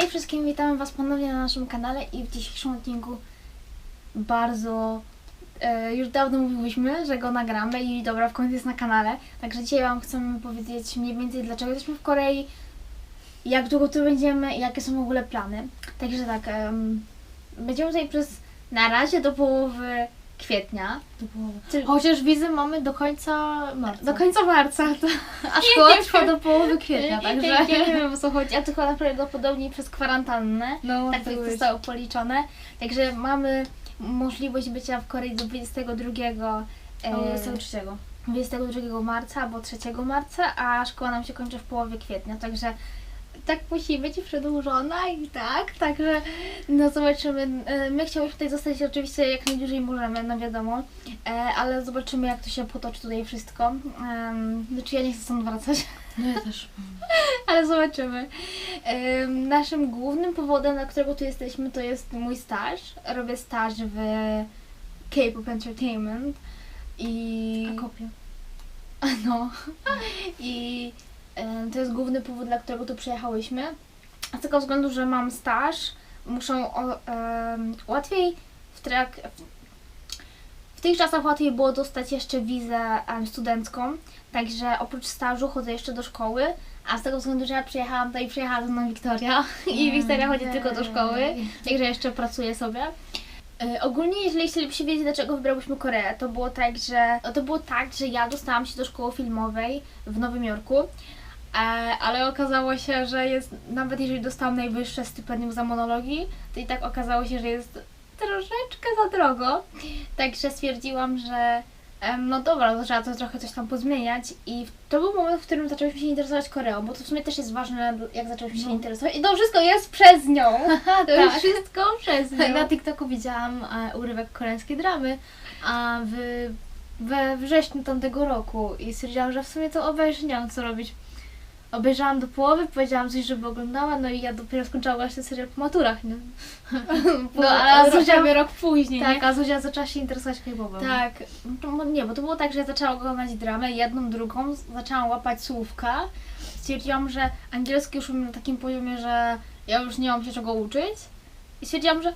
Hej wszystkim, witamy Was ponownie na naszym kanale i w dzisiejszym odcinku bardzo e, już dawno mówiłyśmy, że go nagramy i dobra, w końcu jest na kanale. Także dzisiaj Wam chcemy powiedzieć mniej więcej dlaczego jesteśmy w Korei, jak długo tu będziemy i jakie są w ogóle plany. Także tak, em, będziemy tutaj przez na razie do połowy kwietnia. Chociaż wizy mamy do końca marca. Do końca marca. To... A szkoła trwa do połowy kwietnia, także... Nie wiem o co chodzi, a to chyba prawdopodobnie przez kwarantannę. No, tak to były- zostało policzone. Także mamy możliwość bycia w Korei do 22, e, O, 23. 22 marca albo 3 marca, a szkoła nam się kończy w połowie kwietnia, także tak musi być przedłużona i tak, także no zobaczymy. E, My chciałyśmy tutaj zostać oczywiście jak najdłużej możemy, no wiadomo, e, ale zobaczymy jak to się potoczy tutaj wszystko. Znaczy ja nie chcę stąd wracać. No ja też. Ale zobaczymy. Ym, naszym głównym powodem, dla którego tu jesteśmy, to jest mój staż. Robię staż w K-pop Entertainment i... A kopię. No. I to jest główny powód, dla którego tu przyjechałyśmy. A z tego względu, że mam staż, muszą o, ym, łatwiej w trak... W tych czasach łatwiej było dostać jeszcze wizę studencką, także oprócz stażu chodzę jeszcze do szkoły, a z tego względu, że ja przyjechałam tutaj, przyjechała ze mną Wiktoria i Wiktoria chodzi tylko do szkoły, także jeszcze pracuję sobie. E, ogólnie, jeżeli chcielibyście wiedzieć, dlaczego wybrałyśmy Koreę, to było tak, że to było tak, że ja dostałam się do szkoły filmowej w Nowym Jorku, e, ale okazało się, że jest, nawet jeżeli dostałam najwyższe stypendium za monologii, to i tak okazało się, że jest troszeczkę za drogo. Także stwierdziłam, że no dobra, to trzeba to trochę coś tam pozmieniać i to był moment, w którym zaczęłyśmy się interesować Koreą, bo to w sumie też jest ważne, jak zaczęłyśmy się No. interesować i to wszystko jest przez nią. To tak. wszystko przez nią. Na TikToku widziałam e, urywek koreańskiej dramy, a w, we wrześniu tamtego roku i stwierdziłam, że w sumie to obejrzę, nie mam co robić. Obejrzałam do połowy, powiedziałam coś, żeby oglądała, no i ja dopiero skończyłam właśnie serial po maturach, nie? No, a Zuzia Zuzia- rok później, Tak, nie? a Zuzia zaczęła się interesować K-popem. Tak, no nie, bo to było tak, że ja zaczęłam oglądać dramę, jedną, drugą, zaczęłam łapać słówka. Stwierdziłam, że angielski już umiem na takim poziomie, że ja już nie mam się czego uczyć. I stwierdziłam, że e,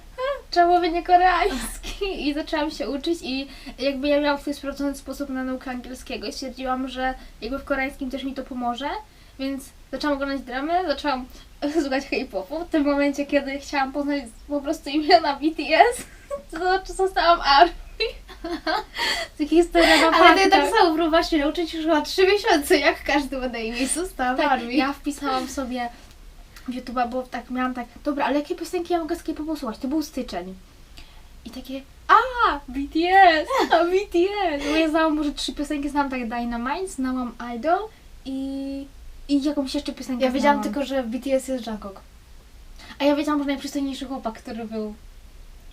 trzeba mówienie koreański. I zaczęłam się uczyć i jakby ja miałam swój sprawdzony sposób na naukę angielskiego. I stwierdziłam, że jakby w koreańskim też mi to pomoże. Więc zaczęłam oglądać dramy, zaczęłam słuchać K-popu. W tym momencie, kiedy chciałam poznać po prostu imiona BTS, to znaczy zostałam ARMY. Takie historia na Ale ty tak samo próbowałaś się nauczyć już chyba 3 miesiące, jak każdy ma na imię została Tak, Barbie. ja wpisałam sobie w YouTube'a, bo tak miałam tak, dobra, ale jakie piosenki ja mogę z K-popu słuchać? To był styczeń. I takie, a, BTS, a BTS. Bo ja znałam może trzy piosenki, znałam tak Dynamite, znałam Idol i, i jakąś jeszcze piosenkę Ja wiedziałam znałam. tylko, że w BTS jest Jungkook. A ja wiedziałam, że najprzystojniejszy chłopak, który był.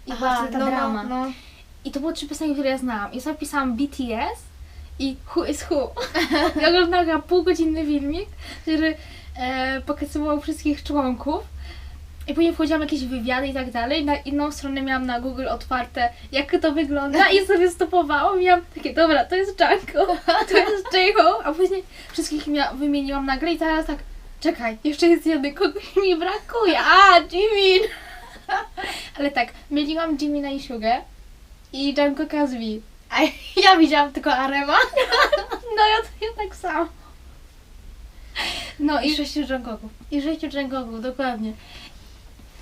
I właśnie ta no, drama. No, no. I to były trzy piosenki, które ja znałam. I sobie pisałam BTS i Who is Who. I oglądałam półgodzinny filmik, który e, pokazywał wszystkich członków. I później wchodziłam jakieś wywiady i tak dalej. Na inną stronę miałam na Google otwarte, jak to wygląda i sobie stopowałam i miałam takie, dobra, to jest Junko, to jest J-Ho, a później wszystkich mia- wymieniłam nagle i teraz tak, czekaj, jeszcze jest jeden, kogoś mi brakuje, a, Jimin! Ale tak, myliłam Jimina i Sugę i Junko Kazbi. A ja widziałam tylko Arema No ja, ja tak samo. No i i, sześciu Jungkooków. i sześciu Jungkoków, dokładnie.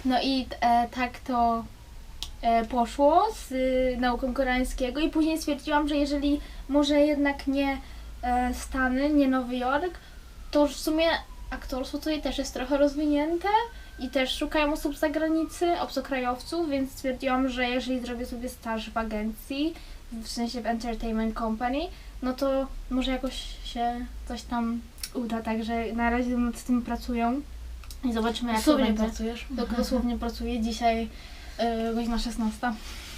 No i e, tak to e, poszło z y, nauką koreańskiego i później stwierdziłam, że jeżeli może jednak nie e, Stany, nie Nowy Jork, to w sumie aktorstwo tutaj też jest trochę rozwinięte i też szukają osób z zagranicy, obcokrajowców, więc stwierdziłam, że jeżeli zrobię sobie staż w agencji, w sensie w Entertainment Company, no to może jakoś się coś tam uda, także na razie nad tym pracują i zobaczymy jak to Słownie będzie. pracujesz. Tak dosłownie pracuję dzisiaj yy, godzina 16.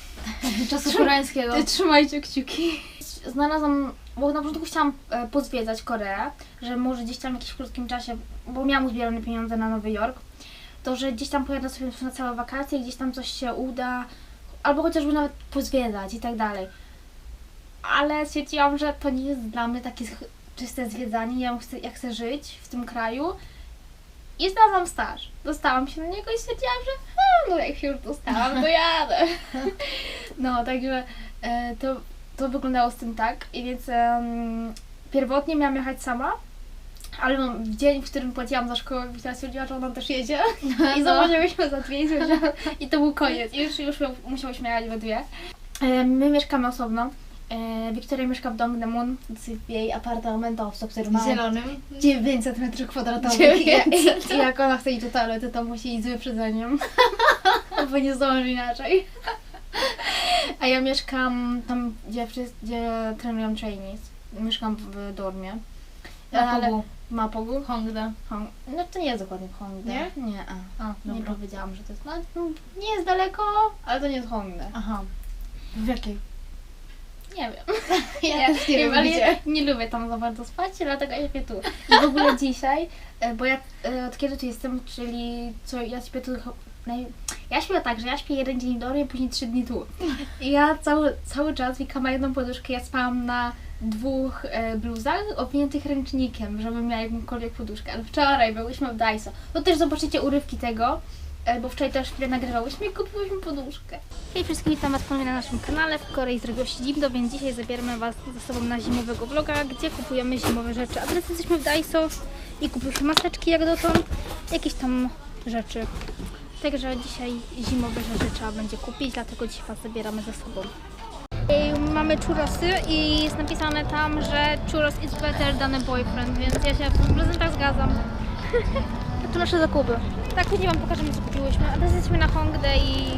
Czasu koreańskiego. Ty trzymajcie kciuki. Znalazłam, bo na początku chciałam e, pozwiedzać Koreę, że może gdzieś tam w jakimś krótkim czasie, bo miałam uzbierane pieniądze na Nowy Jork, to że gdzieś tam pojadę sobie na całe wakacje, gdzieś tam coś się uda, albo chociażby nawet pozwiedzać i tak dalej. Ale stwierdziłam, że to nie jest dla mnie takie czyste zwiedzanie, ja chcę, ja chcę żyć w tym kraju I znalazłam staż. Dostałam się na niego i stwierdziłam, że a, no jak się już dostałam, to jadę. No, także e, to, to wyglądało z tym tak. I więc pierwotnie miałam jechać sama, ale no, w dzień, w którym płaciłam za szkołę, Wita stwierdziła, że ona też jedzie. I założyłyśmy za dwie i, i to był koniec. I już, już musiałyśmy jechać we dwie. E, My mieszkamy osobno. E, Wiktoria mieszka w Dongdaemun, w jej apartamentowcu, który ma Zielonym. 900 metrów kwadratowych. 900. I, I jak ona chce iść do toalety, to musi iść z wyprzedzeniem. Bo nie zdąży inaczej. A ja mieszkam tam, gdzie, gdzie trenują trainees. Mieszkam w dormie. Na Ale- Pogu. Ma Pogu? Hongda. Hong... No to nie jest dokładnie w Hongdae. Nie? Nie, a. A, Nie powiedziałam, że to jest. No, nie jest daleko, ale to nie jest Hongdae. Aha. W jakiej? Nie wiem. Ja też nie wiem, ale ja nie lubię tam za bardzo spać, dlatego ja śpię tu. I w ogóle dzisiaj, e, bo ja e, od kiedy tu jestem, czyli co ja śpię tu. Ja śpię tak, że ja śpię jeden dzień w domu, później trzy dni tu. I ja cały, cały czas, Wika ma jedną poduszkę, ja spałam na dwóch e, bluzach owiniętych ręcznikiem, żebym miała jakąkolwiek poduszkę. Ale wczoraj byłyśmy w Daiso. To też zobaczycie urywki tego, bo wczoraj też chwilę nagrywałyśmy i kupiłyśmy poduszkę. Hej wszystkim, witam Was ponownie na naszym kanale. W Korei zrobiło się zimno, więc dzisiaj zabieramy Was ze sobą na zimowego vloga, gdzie kupujemy zimowe rzeczy. A teraz jesteśmy w Daiso i kupiliśmy maseczki jak dotąd, jakieś tam rzeczy. Także dzisiaj zimowe rzeczy trzeba będzie kupić, dlatego dzisiaj Was zabieramy ze sobą. Ej, Mamy churrosy i jest napisane tam, że churros is better than a boyfriend, więc ja się w 100% zgadzam. Tu nasze zakupy. Tak, później Wam pokażemy co kupiłyśmy, a teraz jesteśmy na Hongdae i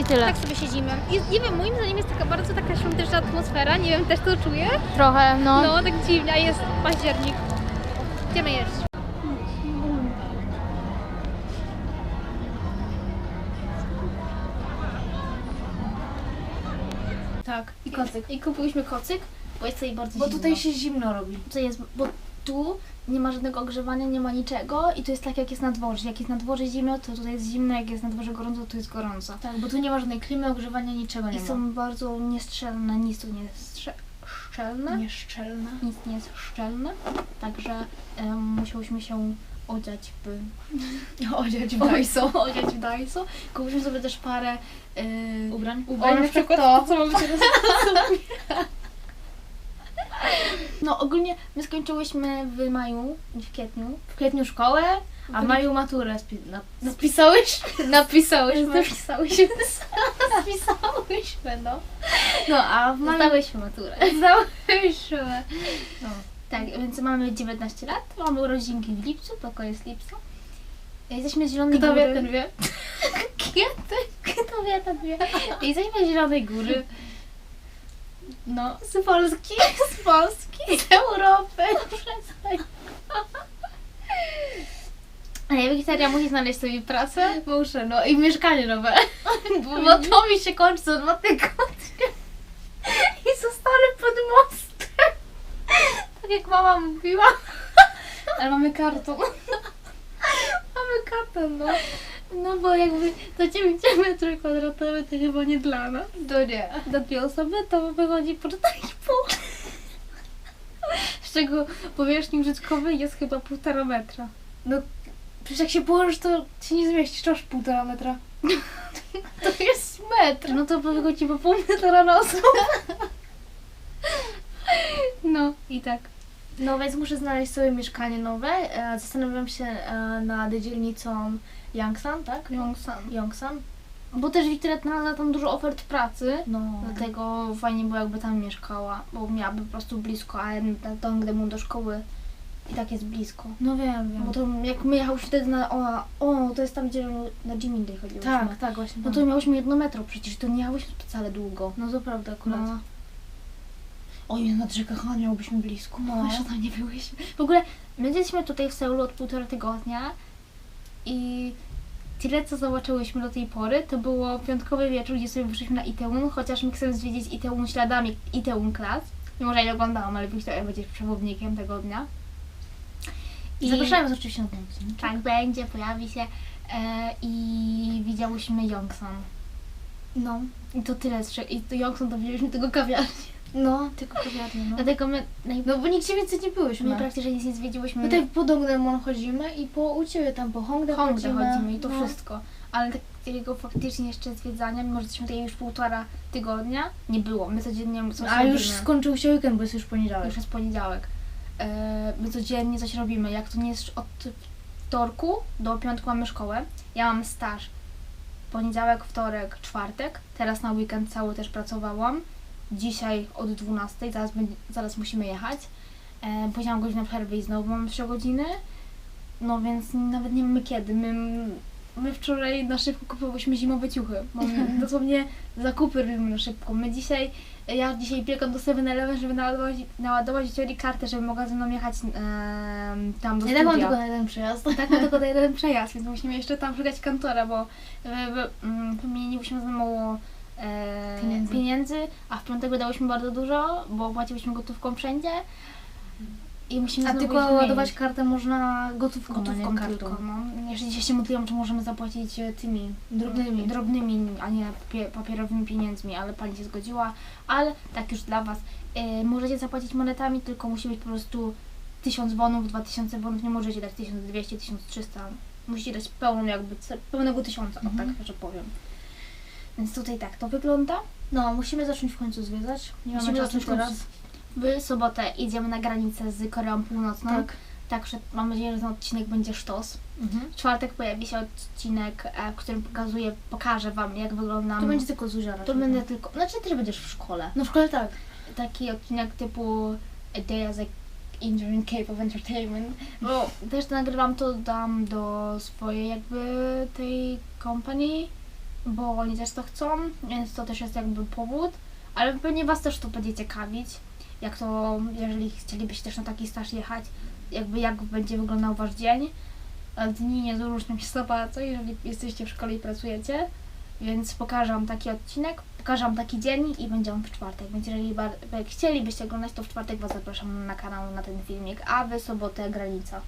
I tyle. tak sobie siedzimy. I nie wiem, moim zdaniem jest taka bardzo taka świąteczna atmosfera, nie wiem, też to czuję. Trochę, no. No, tak dziwnie, a jest październik. Idziemy jeść. Tak. I kocyk. I kupiliśmy kocyk, bo jest tutaj bardzo Bo zimno. tutaj się zimno robi. To jest, bo tu nie ma żadnego ogrzewania, nie ma niczego i to jest tak jak jest na dworze. Jak jest na dworze zimno, to tutaj jest zimno, jak jest na dworze gorąco, to jest gorąco. Tak, bo tu nie ma żadnej klimy, ogrzewania, niczego nie I ma. są bardzo niestrzelne, nic tu nie jest szczelne. nieszczelne. Nic nie jest szczelne, także em, musiałyśmy się odziać w Odziać w Daiso. odziać w Daiso. Kupiliśmy sobie też parę yy, Ubrań? ubrań, na przykład to, co mamy teraz No ogólnie my skończyłyśmy w maju, w kwietniu. W kwietniu szkołę, a w maju maturę spi- na- Napisałeś? napisałyśmy. Napisałyśmy. Napisałyśmy, no. No, a w maju... Zdałyśmy maturę. Zdałyśmy. No. Tak, więc mamy 19 lat, mamy urodzinki w lipcu, to jest lipca. Jesteśmy z Zielonej Kto Góry. wie, ten wie. Kto wie, ten wie. Jesteśmy z Zielonej Góry. No, Z Polski. z Polski, z Europy. Przestań. A ja Wiktoria musi znaleźć sobie pracę. Muszę, no i mieszkanie nowe. Bo to mi się kończy za dwa tygodnie. I zostanę pod mostem. Tak jak mama mówiła. Ale mamy karton. Mamy karton, no. No bo jakby to 9 metrów kwadratowych to chyba nie dla nas. To nie. Dla dwie osoby to wychodzi po 4,5. Z czego powierzchni użytkowej jest chyba półtora metra. No, przecież jak się położysz, to się nie zmieścisz, to aż półtora metra. To jest metr. No to wychodzi po pół metra na osobę. No i tak. No więc muszę znaleźć sobie mieszkanie nowe. E, Zastanawiam się e, nad dzielnicą Yangsan, tak? Yongsan. Yongsan. Bo też Wiktoria znalazła tam dużo ofert pracy. No. Dlatego fajnie było jakby tam mieszkała, bo miałaby po prostu blisko, a tam gdy mu do szkoły i tak jest blisko. No wiem, wiem. Bo to jak my jechałyśmy wtedy na, o, o to jest tam gdzie na Jimin Day chodziłyśmy. tak, tak, właśnie. No to miałyśmy jedno metro przecież, to nie jechałyśmy wcale długo. No to prawda akurat. No. Oj, nad rzekę Han miałybyśmy blisko. No. Jeszcze tam nie byłyśmy. W ogóle my jesteśmy tutaj w Seulu od półtora tygodnia i tyle co zobaczyłyśmy do tej pory, to było piątkowy wieczór, gdzie sobie wyszliśmy na Iteum, chociaż my chcemy zwiedzić Iteum śladami Iteum Class. Mimo, że nie oglądałam, ale Wiktoria będzie przewodnikiem tego dnia. I zapraszamy was oczywiście na ten odcinek. Tak będzie, pojawi się. E, I widziałyśmy Yongsan. No. I to tyle. I to Yongsan to widzieliśmy tego kawiarni. No, tylko kawiarnia, no. Dlatego my, naj... No bo nigdzie więcej nie byłyśmy. my praktycznie nic nie zwiedziłyśmy. Tutaj po Dongdaemon chodzimy i po u Ciebie tam po Hongdae chodzimy. chodzimy i to no. wszystko. Ale takiego faktycznie jeszcze zwiedzania, mimo że jesteśmy tutaj już półtora tygodnia, nie było. My codziennie coś A robimy. już skończył się weekend, bo jest już poniedziałek. Już jest poniedziałek. E, my codziennie coś robimy. Jak to nie jest od wtorku do piątku mamy szkołę. Ja mam staż. Poniedziałek, wtorek, czwartek. Teraz na weekend cały też pracowałam. Dzisiaj od 12, zaraz, zaraz musimy jechać. E, później mam godzinę przerwy i znowu mam 3 godziny. No więc nawet nie wiemy kiedy. My, my wczoraj na szybko kupowałyśmy zimowe ciuchy. Mamy dosłownie zakupy robimy na szybko. My dzisiaj, ja dzisiaj biegam do 7-Eleven, żeby naładować, naładować Wiktorii kartę, żeby mogła ze mną jechać em, tam do Ja tak mam tylko na jeden przejazd. Tak, ma tylko jeden przejazd, więc musimy jeszcze tam szukać kantora, bo e, bo, mm, wymieniłyśmy za mało e, Pieniędzy. pieniędzy, a w piątek wydałyśmy bardzo dużo, bo płaciłyśmy gotówką wszędzie. I musimy A tylko ładować kartę można gotówką, gotówką nie tylko. kartą. No. Jeszcze dzisiaj się modliłam, czy możemy zapłacić e, tymi drobnymi, drobnymi a nie papie- papierowymi pieniędzmi, ale pani się zgodziła. Ale tak już dla Was, e, możecie zapłacić monetami, tylko musi być po prostu 1000 wonów, 2000 wonów, nie możecie dać 1200, 1300. Musicie dać pełną jakby, pełnego tysiąca, o Mhm. tak że powiem. Więc tutaj tak to wygląda. No, musimy zacząć w końcu zwiedzać. Nie mamy Musimy czasu zacząć teraz. W sobotę idziemy na granicę z Koreą Północną. Tak. Także mam nadzieję, że ten odcinek będzie sztos. Mhm. W czwartek pojawi się odcinek, e, w którym pokazuję, pokażę Wam, jak wyglądam. To będzie tylko Zuzia raczej. to będę tylko. Znaczy, Ty też będziesz w szkole. No w szkole tak. Taki odcinek typu A Day as a Intern Cape of Entertainment. Bo też nagrywam to dam do swojej jakby tej company, bo oni też to chcą, więc to też jest jakby powód. Ale pewnie Was też to będzie ciekawić, jak to, jeżeli chcielibyście też na taki staż jechać, jakby jak będzie wyglądał Wasz dzień. A Dni nie różnią się za jeżeli jesteście w szkole i pracujecie. Więc pokażę Wam taki odcinek, pokażę Wam taki dzień i będzie on w czwartek. Więc jeżeli jak chcielibyście oglądać, to w czwartek Was zapraszam na kanał na ten filmik, a w sobotę granica.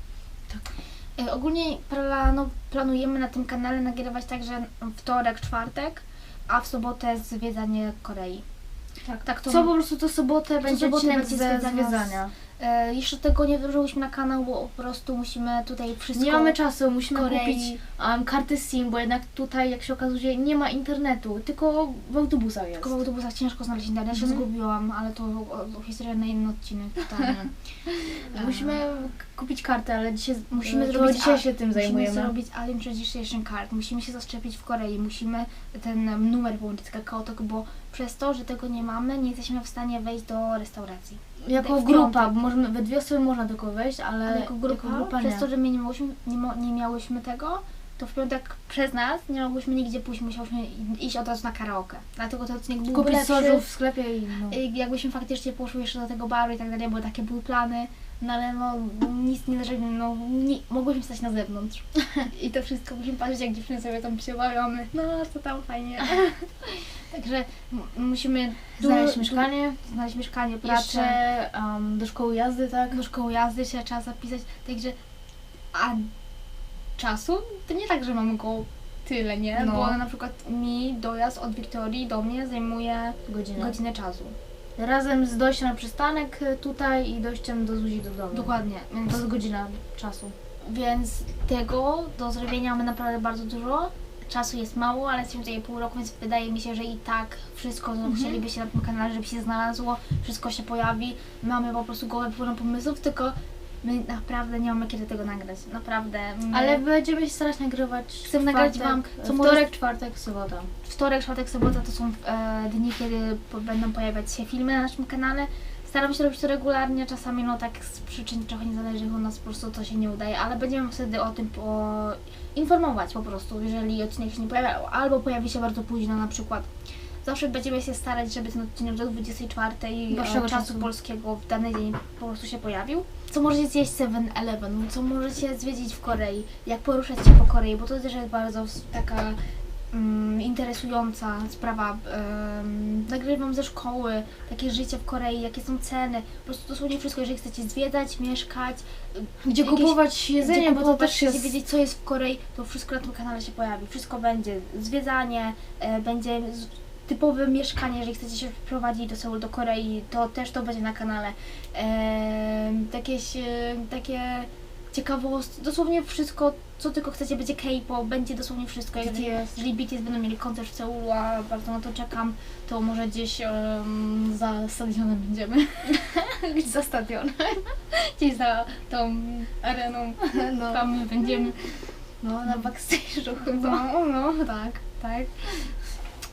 Tak. E, Ogólnie planu, planujemy na tym kanale nagrywać także wtorek, czwartek, a w sobotę zwiedzanie Korei. Tak. Tak to Co po prostu to sobotę będzie sobotę odcinek będzie ze zwiedzania. E, jeszcze tego nie włożyłyśmy na kanał, bo po prostu musimy tutaj wszystko... Nie mamy czasu, musimy Korei. kupić um, karty SIM, bo jednak tutaj, jak się okazuje, nie ma internetu, tylko w autobusach jest. Tylko w autobusach ciężko znaleźć internet, ja się Mhm. zgubiłam, ale to o, o, historia na inny odcinek totalnie. Musimy kupić kartę, ale dzisiaj, Musimy to zrobić dzisiaj się tym Musimy zajmujemy. zrobić Alien Registration Card, musimy się zaszczepić w Korei, musimy ten numer połączyć z Kakaotok, bo przez to, że tego nie mamy, nie jesteśmy w stanie wejść do restauracji. Jako grupa, bo możemy, we dwie osoby można tylko wejść, ale, Ale jako grupa, grupa przez nie. to, że my nie miałyśmy, nie, mo- nie miałyśmy tego, to w piątek przez nas nie mogłyśmy nigdzie pójść, musiałyśmy iść od razu na karaoke. Dlatego ten odcinek byłby Kupić lepszy. sożu w sklepie i no. Jakbyśmy faktycznie poszły jeszcze do tego baru i tak dalej, bo takie były plany, no ale no nic nie leży, no nie, mogłyśmy stać na zewnątrz. I to wszystko musimy patrzeć, jak dziewczyny sobie tam się bawią, no co tam fajnie. Także musimy Znaleźć mieszkanie, znaleźć mieszkanie, pracę. jeszcze um, do szkoły jazdy, tak? Do szkoły jazdy się trzeba zapisać, także a czasu to nie tak, że mamy go tyle, nie? No. Bo na przykład mi dojazd od Wiktorii do mnie zajmuje Godzinę. godzinę czasu. Razem z dojściem na przystanek tutaj i dojściem do Zuzi do domu. Dokładnie. Więc To jest godzina czasu. Więc tego do zrobienia mamy naprawdę bardzo dużo. Czasu jest mało, ale jesteśmy tutaj pół roku, więc wydaje mi się, że i tak wszystko, co Mhm. chcielibyście na tym kanale, żeby się znalazło, wszystko się pojawi. Mamy po prostu głowę pełną pomysłów, tylko my naprawdę nie mamy kiedy tego nagrać. Naprawdę. My... Ale będziemy się starać nagrywać Chcę nagrać wam, co wtorek, czwartek, sobota. Wtorek, czwartek, sobota to są e, dni, kiedy po, będą pojawiać się filmy na naszym kanale. Staram się robić to regularnie, czasami no tak z przyczyn trochę niezależnych od nas po prostu to się nie udaje, ale będziemy wtedy o tym po... informować po prostu, jeżeli odcinek się nie pojawia, albo pojawi się bardzo późno na przykład. Zawsze będziemy się starać, żeby ten odcinek do 24 Waszego e, czasu czasu. polskiego w dany dzień po prostu się pojawił. Co możecie zjeść 7-Eleven, co możecie zwiedzić w Korei, jak poruszać się po Korei, bo to też jest bardzo taka interesująca sprawa. Nagrywam ze szkoły, takie życie w Korei, jakie są ceny, po prostu dosłownie wszystko, jeżeli chcecie zwiedzać, mieszkać, Gdzie Jakieś- kupować jedzenie, gdzie bo to kupować, też jest... chcecie wiedzieć, co jest w Korei, to wszystko na tym kanale się pojawi. Wszystko będzie. Zwiedzanie, e, będzie typowe mieszkanie, jeżeli chcecie się wprowadzić do Seulu, do Korei, to też to będzie na kanale. Em, jakieś e, takie ciekawostki, dosłownie wszystko, co tylko chcecie, będzie K-pop, będzie dosłownie wszystko. Jeżeli, BTS. jeżeli BTS będą mieli koncert w Seulu, a bardzo na to czekam, to może gdzieś em, za stadionem będziemy. Gdzieś za stadion. Gdzieś za tą areną, No, tam my będziemy. no na backstage'u chyba. No, no, tak, tak.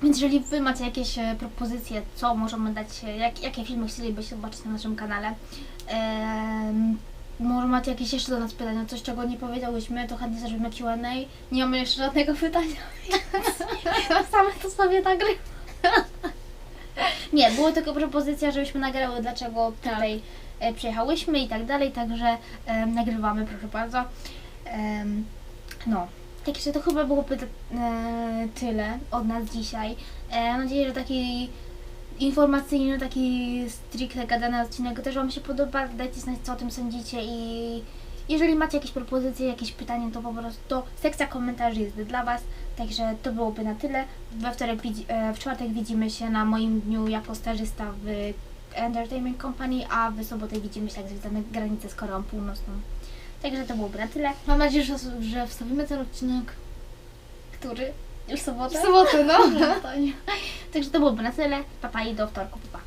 Więc jeżeli Wy macie jakieś e, propozycje, co możemy dać, e, jak, jakie filmy chcielibyście zobaczyć na naszym kanale, em, może macie jakieś jeszcze do nas pytania, coś czego nie powiedziałyśmy, to chętnie zrobimy Q&A. Nie mamy jeszcze żadnego pytania, więc same to sobie nagrywamy. Nie, było tylko propozycja, żebyśmy nagrały, dlaczego tutaj e, przyjechałyśmy i tak dalej, także em, nagrywamy, proszę bardzo. Em, no, Także to chyba byłoby e, tyle od nas dzisiaj. E, mam nadzieję, że taki informacyjny, taki stricte gadany odcinek też Wam się podoba. Dajcie znać, co o tym sądzicie i jeżeli macie jakieś propozycje, jakieś pytania, to po prostu to sekcja komentarzy jest dla Was. Także to byłoby na tyle. We wtorek, e, w czwartek widzimy się na moim dniu jako stażysta w Entertainment Company, a w sobotę widzimy się, jak zwiedzamy granicę z Koreą Północną. Także to byłoby na tyle. Mam nadzieję, że wstawimy ten odcinek Który? Już sobotę? w sobotę, no. Także to byłoby na tyle. Papa i do wtorku. Papa.